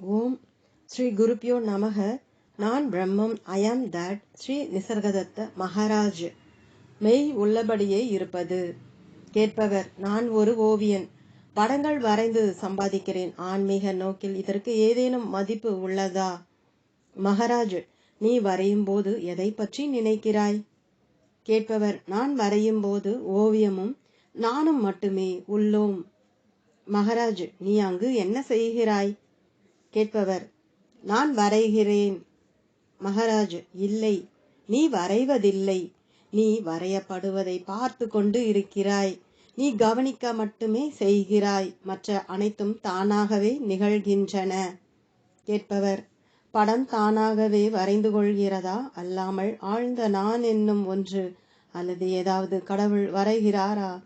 ஓம் ஸ்ரீ குருப்பியோ நமக. நான் பிரம்மம் I am that Shri Nisargadatta Maharaj. மெய் உள்ளபடியே இருப்பது. கேட்பவர் நான் ஒரு ஓவியன். படங்கள் வரைந்து சம்பாதிக்கிறேன். ஆன்மீக நோக்கில் இதற்கு ஏதேனும் மதிப்பு உள்ளதா? மகாராஜ் நீ வரையும் போது எதை பற்றி நினைக்கிறாய்? கேட்பவர் நான் வரையும் போது ஓவியமும் நானும் மட்டுமே உள்ளோம். மகாராஜ் நீ அங்கு என்ன செய்கிறாய்? கேட்பவர் நான் வரைகிறேன். மகாராஜ் இல்லை. நீ வரைவதில்லை. நீ வரையப்படுவதை பார்த்து கொண்டு இருக்கிறாய். நீ கவனிக்க மட்டுமே செய்கிறாய். மற்ற அனைத்தும் தானாகவே நிகழ்கின்றன. கேட்பவர் படம் தானாகவே வரைந்து கொள்கிறதா? அல்லாமல் ஆழ்ந்த நான் என்னும் ஒன்று அல்லது ஏதாவது கடவுள் வரைகிறாரா?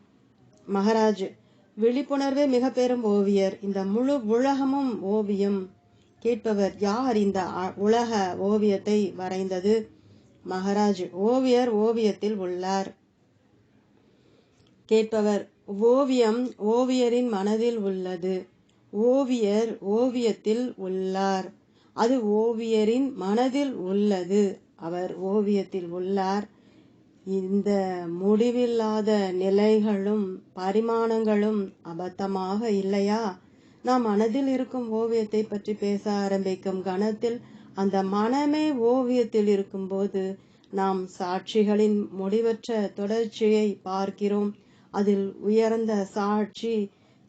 மகாராஜ் விழிப்புணர்வே மிக பெரும் ஓவியர். இந்த முழு உலகமும் ஓவியம் கேட்பவர் யார்? இந்த உலக ஓவியத்தை வரைந்தது மகாராஜ். ஓவியர் ஓவியத்தில் உள்ளார். கேட்பவர் ஓவியம் ஓவியரின் மனதில் உள்ளது. ஓவியர் ஓவியத்தில் உள்ளார். அது ஓவியரின் மனதில் உள்ளது. அவர் ஓவியத்தில் உள்ளார். இந்த முடிவில்லாத நிலைகளும் பரிமாணங்களும் அபத்தமாக இல்லையா? நாம் மனதில் இருக்கும் ஓவியத்தை பற்றி பேச ஆரம்பிக்கும் கணத்தில் அந்த மனமே ஓவியத்தில் இருக்கும்போது நாம் சாட்சிகளின் முடிவற்ற தொடர்ச்சியை பார்க்கிறோம். அதில் உயர்ந்த சாட்சி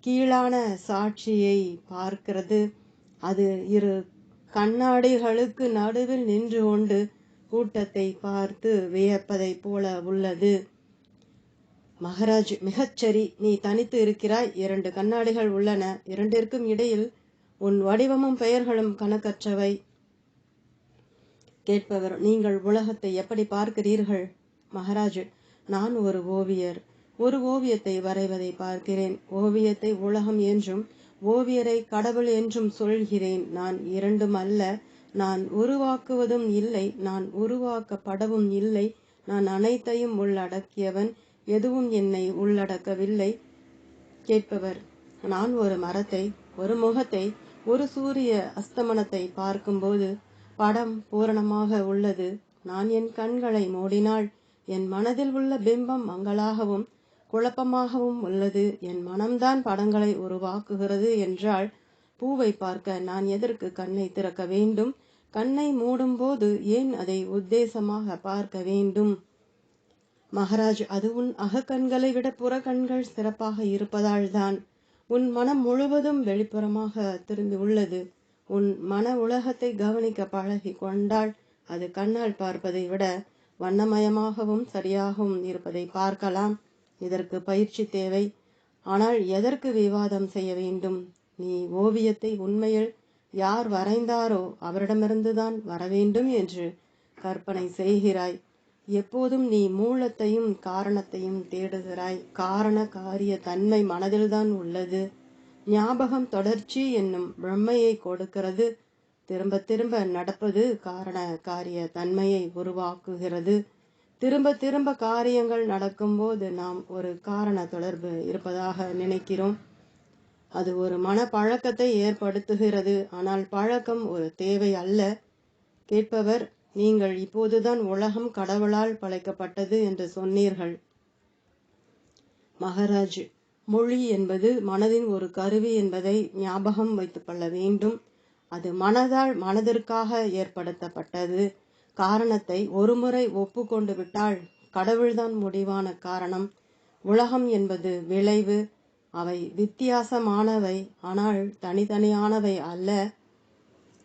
கீழான சாட்சியை பார்க்கிறது. அது இரு கண்ணாடிகளுக்கு நடுவில் நின்று கொண்டு கூட்டத்தை பார்த்து வியப்பதைப் போல உள்ளது. மகராஜ் மிகச்சரி நீ தனித்து இருக்கிறாய். இரண்டு கண்ணாடிகள் உள்ளன. இரண்டிற்கும் இடையில் உன் வடிவமும் பெயர்களும் கணக்கற்றவை. கேட்பவர் நீங்கள் உலகத்தை எப்படி பார்க்கிறீர்கள்? மகராஜ் நான் ஒரு ஓவியர். ஒரு ஓவியத்தை வரைவதை பார்க்கிறேன். ஓவியத்தை உலகம் என்றும் ஓவியரை கடவுள் என்றும் சொல்கிறேன். நான் இரண்டும் அல்ல நான் உருவாக்குவதும் இல்லை நான் உருவாக்கப்படவும் இல்லை. நான் அனைத்தையும் உள்ளடக்கியவன் எதுவும் என்னை உள்ளடக்கவில்லை. கேட்பவர் நான் ஒரு மரத்தை ஒரு முகத்தை ஒரு சூரிய அஸ்தமனத்தை பார்க்கும்போது படம் பூரணமாக உள்ளது. நான் என் கண்களை மூடினால் என் மனதில் உள்ள பிம்பம் மங்களாகவும் குழப்பமாகவும் உள்ளது. என் மனம்தான் படங்களை உருவாக்குகிறது என்றால் பூவை பார்க்க நான் எதற்கு கண்ணை திறக்க வேண்டும்? கண்ணை மூடும்போது ஏன் அதை உத்தேசமாக பார்க்க வேண்டும்? மகாராஜ் அது உன் அகக்கண்களை விட புற கண்கள் சிறப்பாக இருப்பதால் தான் உன் மனம் முழுவதும் வெளிப்புறமாக திரும்பி உள்ளது உன் மன உலகத்தை கவனிக்க பழகி கொண்டால் அது கண்ணால் பார்ப்பதை விட வண்ணமயமாகவும் சரியாகவும் இருப்பதை பார்க்கலாம். இதற்கு பயிற்சி தேவை. ஆனால் எதற்கு விவாதம் செய்ய வேண்டும்? நீ ஓவியத்தை உண்மையில் யார் வரைந்தாரோ அவரிடமிருந்துதான் வரவேண்டும் என்று கற்பனை செய்கிறாய். எப்போதும் நீ மூலத்தையும் காரணத்தையும் தேடுகிறாய். காரண காரிய தன்மை மனதில்தான் உள்ளது. ஞாபகம் தொடர்ச்சி என்னும் பிரம்மையை கொடுக்கிறது. திரும்ப திரும்ப நடப்பது காரண காரிய தன்மையை உருவாக்குகிறது. திரும்ப திரும்ப காரியங்கள் நடக்கும்போது நாம் ஒரு காரண தொடர்பு இருப்பதாக நினைக்கிறோம். அது ஒரு மன பழக்கத்தை ஏற்படுத்துகிறது. ஆனால் பழக்கம் ஒரு தேவை அல்ல. கேட்பவர் நீங்கள் இப்போதுதான் உலகம் கடவுளால் படைக்கப்பட்டது என்று சொன்னீர்கள். மகராஜ் மொழி என்பது மனதின் ஒரு கருவி என்பதை ஞாபகம் வைத்துக் கொள்ள வேண்டும். அது மனதால் மனதிற்காக ஏற்படுத்தப்பட்டது. காரணத்தை ஒருமுறை ஒப்புக்கொண்டு விட்டால் கடவுள்தான் முடிவான காரணம். உலகம் என்பது விளைவு. அவை வித்தியாசமானவை ஆனால் தனித்தனியானவை அல்ல.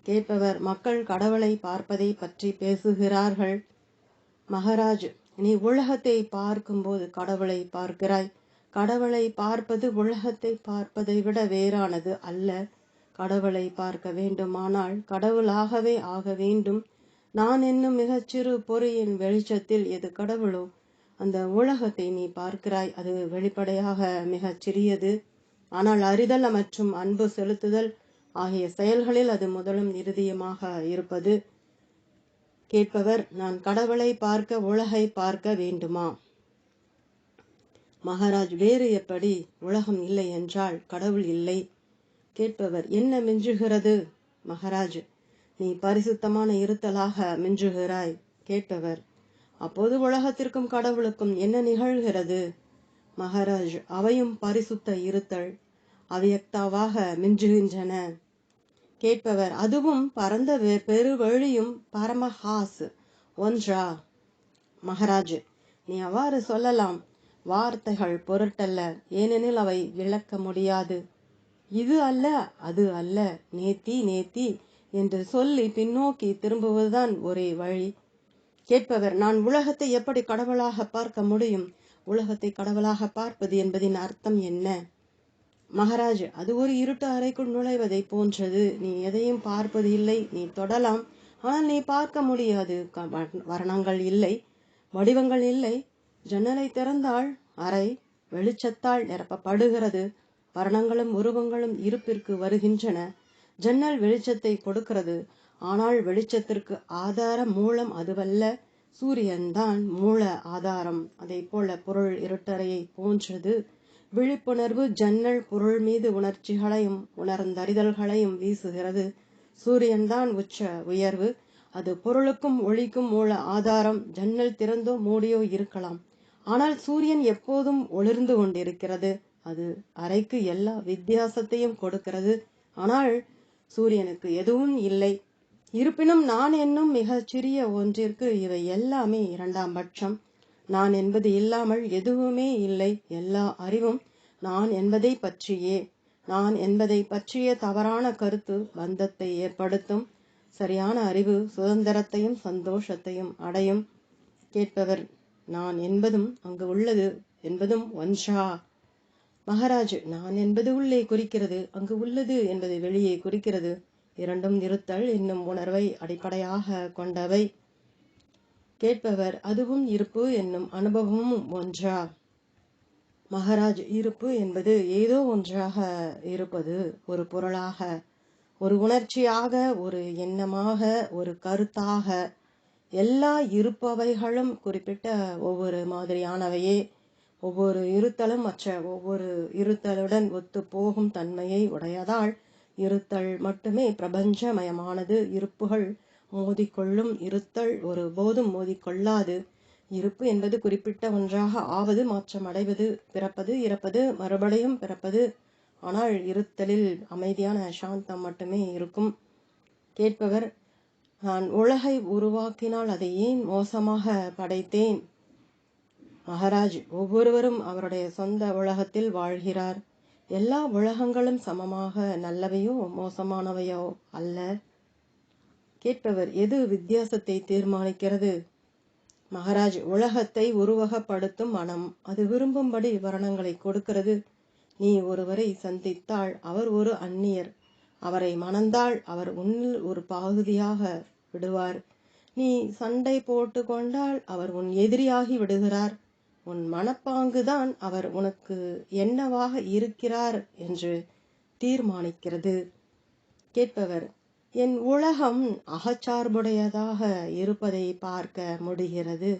கேட்பவர் மக்கள் கடவுளை பார்ப்பதை பற்றி பேசுகிறார்கள். மகராஜ் நீ உலகத்தை பார்க்கும்போது கடவுளை பார்க்கிறாய். கடவுளை பார்ப்பது உலகத்தை பார்ப்பதை விட வேறானது அல்ல. கடவுளை பார்க்க வேண்டுமானால் கடவுளாகவே ஆக வேண்டும். நான் என்னும் மிகச்சிறு பொறியின் வெளிச்சத்தில் எது கடவுளோ? அந்த உலகத்தை நீ பார்க்கிறாய் அது வெளிப்படையாக மிகச் சிறியது. ஆனால் அறிதல் மற்றும் அன்பு செலுத்துதல் ஆகிய செயல்களில் அது முதலும் இறுதியுமாக இருப்பது. கேட்பவர் நான் கடவுளை பார்க்க உலகை பார்க்க வேண்டுமா? மகாராஜ் வேறு எப்படி? உலகம் இல்லை என்றால் கடவுள் இல்லை. கேட்பவர் என்ன மிஞ்சுகிறது? மகாராஜ் நீ பரிசுத்தமான இருத்தலாக மிஞ்சுகிறாய். கேட்பவர் அப்போது உலகத்திற்கும் கடவுளுக்கும் என்ன நிகழ்கிறது? மகாராஜ் அவையும் பரிசுத்த இருத்தல் அவ்யக்தாவாக மிஞ்சுகின்றன. கேட்பவர் அதுவும் பரந்த பெருவழியும் பரமஹாஸ் ஒன்றா? மகாராஜ் நீ அவ்வாறு சொல்லலாம். வார்த்தைகள் பொருட்டல்ல ஏனெனில் அவை விளக்க முடியாது. இது அல்ல அது அல்ல. நேத்தி நேத்தி என்று சொல்லி பின்னோக்கி திரும்புவதுதான் ஒரே வழி. கேட்பவர் நான் உலகத்தை எப்படி கடவுளாக பார்க்க முடியும்? உலகத்தை கடவுளாக பார்ப்பது என்பதின் அர்த்தம் என்ன? மகாராஜ் அது ஒரு இருட்டு அறைக்குள் நுழைவதை போன்றது. நீ எதையும் பார்ப்பது இல்லை. நீ தொடலாம். ஆனால் நீ பார்க்க முடியாது. க- வர்ணங்கள் இல்லை. வடிவங்கள் இல்லை. ஜன்னலை திறந்தால் அறை வெளிச்சத்தால் நிரப்பப்படுகிறது. வர்ணங்களும் உருவங்களும் இருப்பிற்கு வருகின்றன. ஜன்னல் வெளிச்சத்தை கொடுக்கிறது. ஆனால் வெளிச்சத்திற்கு ஆதார மூலம் அதுவல்ல சூரியன்தான் மூல ஆதாரம். அதை போல பொருள் இருட்டறையை போன்றது. விழிப்புணர்வு ஜன்னல் பொருள் மீது உணர்ச்சிகளையும் உணர்ந்தறிதல்களையும் வீசுகிறது. சூரியன்தான் உச்ச உயர்வு. அது பொருளுக்கும் ஒளிக்கும் மூல ஆதாரம். ஜன்னல் திறந்தோ மூடியோ இருக்கலாம். ஆனால் சூரியன் எப்போதும் ஒளிர்ந்து கொண்டிருக்கிறது. அது அறைக்கு எல்லா வித்தியாசத்தையும் கொடுக்கிறது. ஆனால் சூரியனுக்கு எதுவும் இல்லை. இருப்பினும் நான் என்னும் மிகச் சிறிய ஒன்றிற்கு இவை எல்லாமே இரண்டாம் பட்சம். நான் என்பது இல்லாமல் எதுவுமே இல்லை. எல்லா அறிவும் நான் என்பதை பற்றியே. நான் என்பதை பற்றிய தவறான கருத்து பந்தத்தை ஏற்படுத்தும். சரியான அறிவு சுதந்திரத்தையும் சந்தோஷத்தையும் அடையும். கேட்பவர் நான் என்பதும் அங்கு உள்ளது என்பதும் ஒன்றா? மகாராஜ் நான் என்பது உள்ளே குறிக்கிறது அங்கு உள்ளது என்பது வெளியே குறிக்கிறது. இரண்டும் இருத்தல் என்னும் உணர்வை அடிப்படையாக கொண்டவை. கேட்பவர் அதுவும் இருப்பு என்னும் அனுபவமும் ஒன்றா? மகராஜ் இருப்பு என்பது ஏதோ ஒன்றாக இருப்பது ஒரு பொருளாக ஒரு உணர்ச்சியாக ஒரு எண்ணமாக ஒரு கருத்தாக. எல்லா இருப்பவைகளும் குறிப்பிட்ட ஒவ்வொரு மாதிரியானவையே. ஒவ்வொரு இருத்தலும் மற்ற ஒவ்வொரு இருத்தலுடன் ஒத்து போகும் தன்மையை உடையதால் இருத்தல் மட்டுமே பிரபஞ்சமயமானது. இருப்புகள் மோதிக்கொள்ளும் இருத்தல் ஒரு போதும் மோதிக்கொள்ளாது. இருப்பு என்பது குறிப்பிட்ட ஒன்றாக ஆவது மாற்றமடைவது பிறப்பது இறப்பது மறுபடியும் பிறப்பது. ஆனால் இருத்தலில் அமைதியான சாந்தம் மட்டுமே இருக்கும். கேட்பவர் நான் உலகை உருவாக்கினால் அதை ஏன் மோசமாக படைத்தேன்? மகாராஜ் ஒவ்வொருவரும் அவருடைய சொந்த உலகத்தில் வாழ்கிறார். எல்லா உலகங்களும் சமமாக நல்லவையோ மோசமானவையோ அல்ல. கேட்பவர் எது வித்தியாசத்தை தீர்மானிக்கிறது? மகாராஜ் உலகத்தை உருவகப்படுத்தும் மனம் அது விரும்பும்படி வர்ணங்களை கொடுக்கிறது. நீ ஒருவரை சந்தித்தால் அவர் ஒரு அந்நியர். அவரை மணந்தால் அவர் உன்னில் ஒரு பகுதியாக விடுவார். நீ சண்டை போட்டு கொண்டால் அவர் உன் எதிரியாகி விடுகிறார். உன் மனப்பாங்குதான் அவர் உனக்கு என்னவாக இருக்கிறார் என்று தீர்மானிக்கிறது. கேட்பவர் என் உலகம் அகச்சார்புடையதாக இருப்பதை பார்க்க முடிகிறது.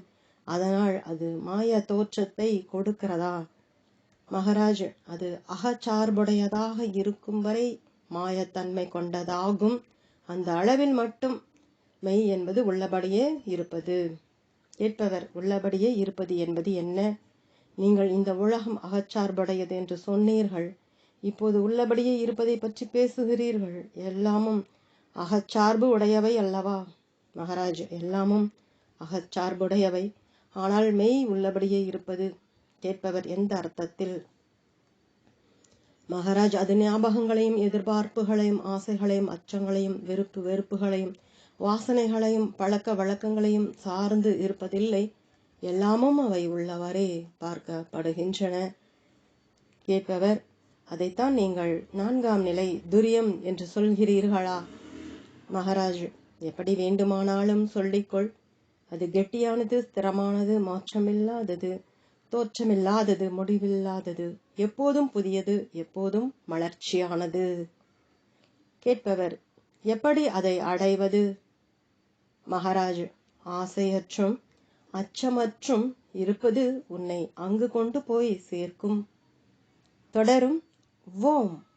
அதனால் அது மாய தோற்றத்தை கொடுக்கிறதா? மகாராஜ் அது அகச்சார்புடையதாக இருக்கும் வரை மாயத்தன்மை கொண்டதாகும். அந்த அளவில் மட்டும் மெய் என்பது உள்ளபடியே இருப்பது. கேட்பவர் உள்ளபடியே இருப்பது என்பது என்ன? நீங்கள் இந்த உலகம் அகச்சார்புடையது என்று சொன்னீர்கள். இப்போது உள்ளபடியே இருப்பதை பற்றி பேசுகிறீர்கள். எல்லாமும் அகச்சார்பு உடையவை அல்லவா? மகாராஜ் எல்லாமும் அகச்சார்புடையவை. ஆனால் மெய் உள்ளபடியே இருப்பது கேட்பவர் எந்த அர்த்தத்தில்? மகாராஜ் அது ஞாபகங்களையும் எதிர்பார்ப்புகளையும் ஆசைகளையும் அச்சங்களையும் வெறுப்பு வெறுப்புகளையும் வாசனைகளையும் பழக்க வழக்கங்களையும் சார்ந்து இருப்பதில்லை. எல்லாமும் அவை உள்ளவரே பார்க்கப்படுகின்றன. கேட்பவர் அதைத்தான் நீங்கள் நான்காம் நிலை துரியம் என்று சொல்கிறீர்களா? மகாராஜ் எப்படி வேண்டுமானாலும் சொல்லிக்கொள். அது கெட்டியானது ஸ்திரமானது மாற்றமில்லாதது தோற்றமில்லாதது முடிவில்லாதது எப்போதும் புதியது எப்போதும் மலர்ச்சியானது. கேட்பவர் எப்படி அதை அடைவது? மகாராஜ் ஆசையற்றும் அச்சமற்றும் இருப்பது உன்னை அங்கு கொண்டு போய் சேர்க்கும். தொடரும். ஓம்.